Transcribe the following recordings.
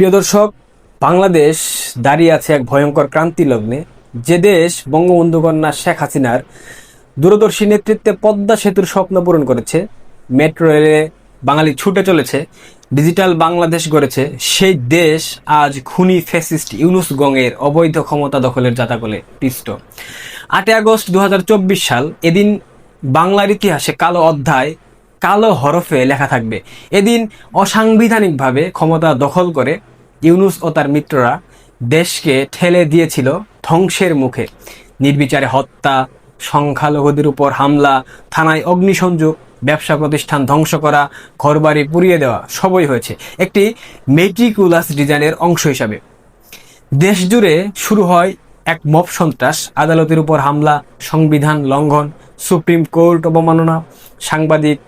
প্রিয় দর্শক, বাংলাদেশ দাঁড়িয়ে আছে এক ভয়ঙ্কর ক্রান্তি লগ্নে। যে দেশ বঙ্গবন্ধু কন্যা শেখ হাসিনার দূরদর্শী নেতৃত্বে পদ্মা সেতুর স্বপ্ন পূরণ করেছে, মেট্রো রেলে বাঙালি ছুটে চলেছে, ডিজিটাল বাংলাদেশ গড়েছে, সেই দেশ আজ খুনি ফ্যাসিস্ট ইউনুস গঙের অবৈধ ক্ষমতা দখলের জাতাকলে পিষ্ট। আটই আগস্ট দু হাজার চব্বিশ সাল, এদিন বাংলার ইতিহাসে কালো অধ্যায় কালো হরফে লেখা থাকবে। এদিন অসাংবিধানিকভাবে ক্ষমতা দখল করে ইউনুস ও তার মিত্ররা দেশকে ঠেলে দিয়েছিল ধ্বংসের মুখে। নির্বিচারে হত্যা, সংখ্যালঘুদের উপর হামলা, থানায় অগ্নিসংযোগ, ব্যবসা প্রতিষ্ঠান ধ্বংস করা, ঘরবাড়ি পুড়িয়ে দেওয়া, সবই হয়েছে। একটি মেট্রিকুলাস ডিজাইনের অংশ হিসাবে। দেশ জুড়ে শুরু হয় এক মব সন্ত্রাস, আদালতের উপর হামলা, সংবিধান লঙ্ঘন, সুপ্রিম কোর্ট অবমাননা, সাংবাদিক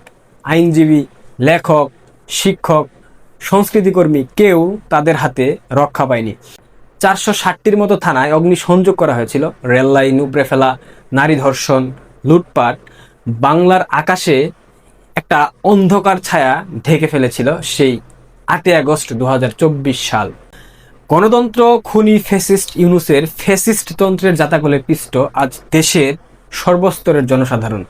আইনজীবী, লেখক, শিক্ষক, সংস্কৃতিকর্মী কেউ তাদের হাতে রক্ষা পায়নি। চারশো ষাটটির মতো থানায় অগ্নিসংযোগ করা হয়েছিল। রেল লাইন উপড়ে ফেলা, নারী ধর্ষণ, লুটপাট, বাংলার আকাশে একটা অন্ধকার ছায়া ঢেকে ফেলেছিল সেই আটই আগস্ট দু হাজার চব্বিশ সাল। গণতন্ত্র, খুনি ফেসিস্ট ইউনুসের ফেসিস্ট তন্ত্রের জাতাকলে পিষ্ট আজ দেশের সর্বস্তরের জনসাধারণ।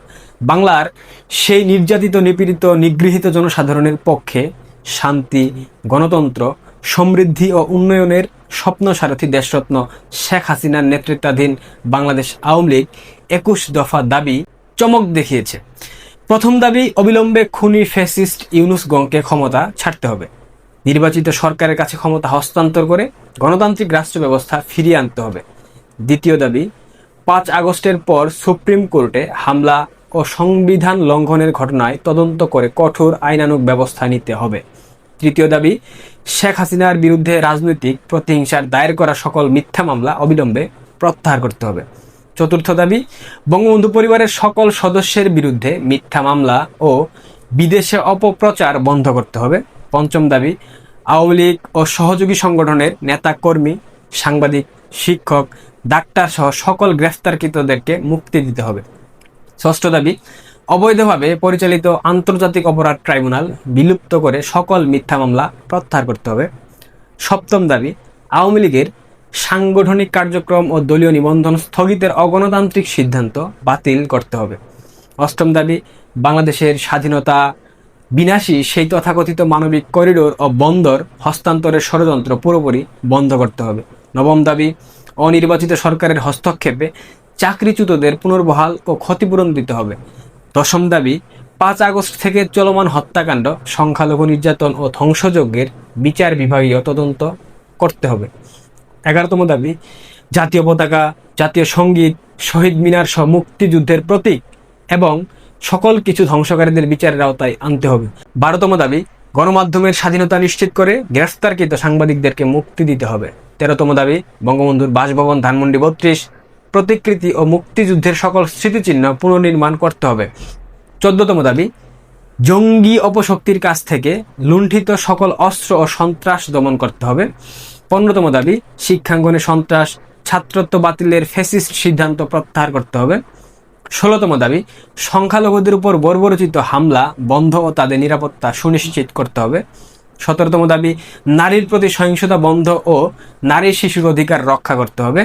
বাংলার সেই নির্যাতিত, নিপীড়িত, নিগৃহীত জনসাধারণের পক্ষে শান্তি, গণতন্ত্র, সমৃদ্ধি ও উন্নয়নের স্বপ্ন সারথী দেশরত্ন শেখ হাসিনার নেতৃত্বাধীন বাংলাদেশ আওয়ামী লীগ একুশ দফা দাবি চমক দেখিয়েছে। প্রথম দাবি, অবিলম্বে খুনি ফ্যাসিস্ট ইউনুস গংকে ক্ষমতা ছাড়তে হবে। নির্বাচিত সরকারের কাছে ক্ষমতা হস্তান্তর করে গণতান্ত্রিক রাষ্ট্র ব্যবস্থা ফিরিয়ে আনতে হবে। দ্বিতীয় দাবি পাঁচ আগস্টের পর সুপ্রিম কোর্টে হামলা ও সংবিধান লঙ্ঘনের ঘটনায় তদন্ত করে কঠোর আইনানুগ ব্যবস্থা নিতে হবে। তৃতীয় দাবি, শেখ হাসিনার বিরুদ্ধে রাজনৈতিক প্রতিহিংসার দায়ের করা সকল মিথ্যা মামলা অবিলম্বে প্রত্যাহার করতে হবে। চতুর্থ দাবি, বঙ্গবন্ধু পরিবারের সকল সদস্যের বিরুদ্ধে মিথ্যা মামলা ও বিদেশে অপপ্রচার বন্ধ করতে হবে। পঞ্চম দাবি, আওয়ামী লীগ ও সহযোগী সংগঠনের নেতা কর্মী সাংবাদিক শিক্ষক, ডাক্তার সহ সকল গ্রেফতারকৃতদেরকে মুক্তি দিতে হবে। ষষ্ঠ দাবি, অবৈধভাবে পরিচালিত আন্তর্জাতিক অপরাধ ট্রাইব্যুনাল বিলুপ্ত করে সকল মিথ্যা মামলা প্রত্যাহার করতে হবে। সপ্তম দাবি, আওয়ামী লীগের সাংগঠনিক কার্যক্রম ও দলীয় নিবন্ধন স্থগিতের অগণতান্ত্রিক সিদ্ধান্ত বাতিল করতে হবে। অষ্টম দাবি, বাংলাদেশের স্বাধীনতা বিনাশী সেই তথাকথিত মানবিক করিডোর ও বন্দর হস্তান্তরের ষড়যন্ত্র পুরোপুরি বন্ধ করতে হবে। নবম দাবি, অনির্বাচিত সরকারের হস্তক্ষেপে চাকরিচ্যুতদের পুনর্বহাল ও ক্ষতিপূরণ দিতে হবে। দশম দাবি, পাঁচ আগস্ট থেকে চলমান হত্যাকাণ্ড সংখ্যালঘু নির্যাতন ও ধ্বংসযজ্ঞের বিচার বিভাগীয় তদন্ত করতে হবে। এগারোতম দাবি, জাতীয় পতাকা, জাতীয় সংগীত, শহীদ মিনার সহ মুক্তিযুদ্ধের প্রতীক এবং সকল কিছু ধ্বংসকারীদের বিচারের আওতায় আনতে হবে। বারোতম দাবি, গণমাধ্যমের স্বাধীনতা নিশ্চিত করে গ্রেফতারকৃত সাংবাদিকদেরকে মুক্তি দিতে হবে। তেরোতম দাবি, বঙ্গবন্ধুর বাসভবন, ধানমন্ডি বত্রিশ। প্রতিকৃতি ও মুক্তিযুদ্ধের সকল স্মৃতিচিহ্ন পুনর্নির্মাণ করতে হবে। চোদ্দতম দাবি, জঙ্গি অপশক্তির কাছ থেকে লুণ্ঠিত সকল অস্ত্র ও সন্ত্রাস দমন করতে হবে। পনেরোতম দাবি, শিক্ষাঙ্গনে সন্ত্রাস, ছাত্রত্ব বাতিলের ফেসিস্ট সিদ্ধান্ত প্রত্যাহার করতে হবে। ষোলোতম দাবি, সংখ্যালঘুদের উপর বর্বরচিত হামলা বন্ধ ও তাদের নিরাপত্তা সুনিশ্চিত করতে হবে। সতেরোতম দাবি, নারীর প্রতি সহিংসতা বন্ধ ও নারী শিশুর অধিকার রক্ষা করতে হবে।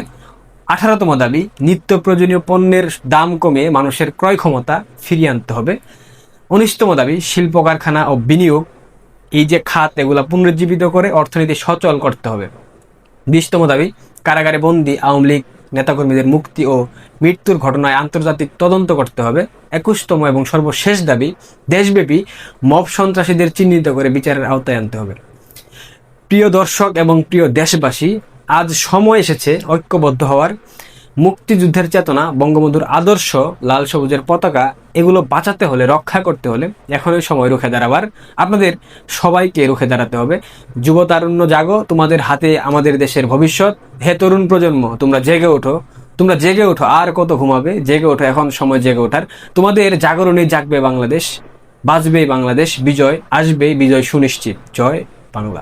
আঠারোতম দাবি, নিত্য প্রয়োজনীয় পণ্যের দাম কমে মানুষের ক্রয় ক্ষমতা ফিরিয়ে আনতে হবে। উনিশতম দাবি শিল্প কারখানা ও বিনিয়োগ, এই যে খাত, এগুলো পুনরুজ্জীবিত করে অর্থনীতি সচল করতে হবে। বিশতম দাবি, কারাগারে বন্দি আওয়ামী লীগ, নেতাকর্মীদের মুক্তি ও মৃত্যুর ঘটনায় আন্তর্জাতিক তদন্ত করতে হবে। একুশতম এবং সর্বশেষ দাবি, দেশব্যাপী মব সন্ত্রাসীদের চিহ্নিত করে বিচারের আওতায় আনতে হবে। প্রিয় দর্শক এবং প্রিয় দেশবাসী, আজ সময় এসেছে ঐক্যবদ্ধ হওয়ার। মুক্তিযুদ্ধের চেতনা, বঙ্গবন্ধুর আদর্শ, লাল সবুজের পতাকা, এগুলো বাঁচাতে হলে, রক্ষা করতে হলে এখনই সময় রুখে দাঁড়াবার। আপনাদের সবাইকে রুখে দাঁড়াতে হবে। যুব তারুণ্য জাগো, তোমাদের হাতে আমাদের দেশের ভবিষ্যৎ। হে তরুণ প্রজন্ম, তোমরা জেগে ওঠো। তোমরা জেগে ওঠো, আর কত ঘুমাবে? জেগে ওঠো, এখন সময় জেগে ওঠার। তোমাদের জাগরণে জাগবে বাংলাদেশ বাঁচবে বাংলাদেশ, বিজয় আসবে বিজয় সুনিশ্চিত। জয় বাংলা।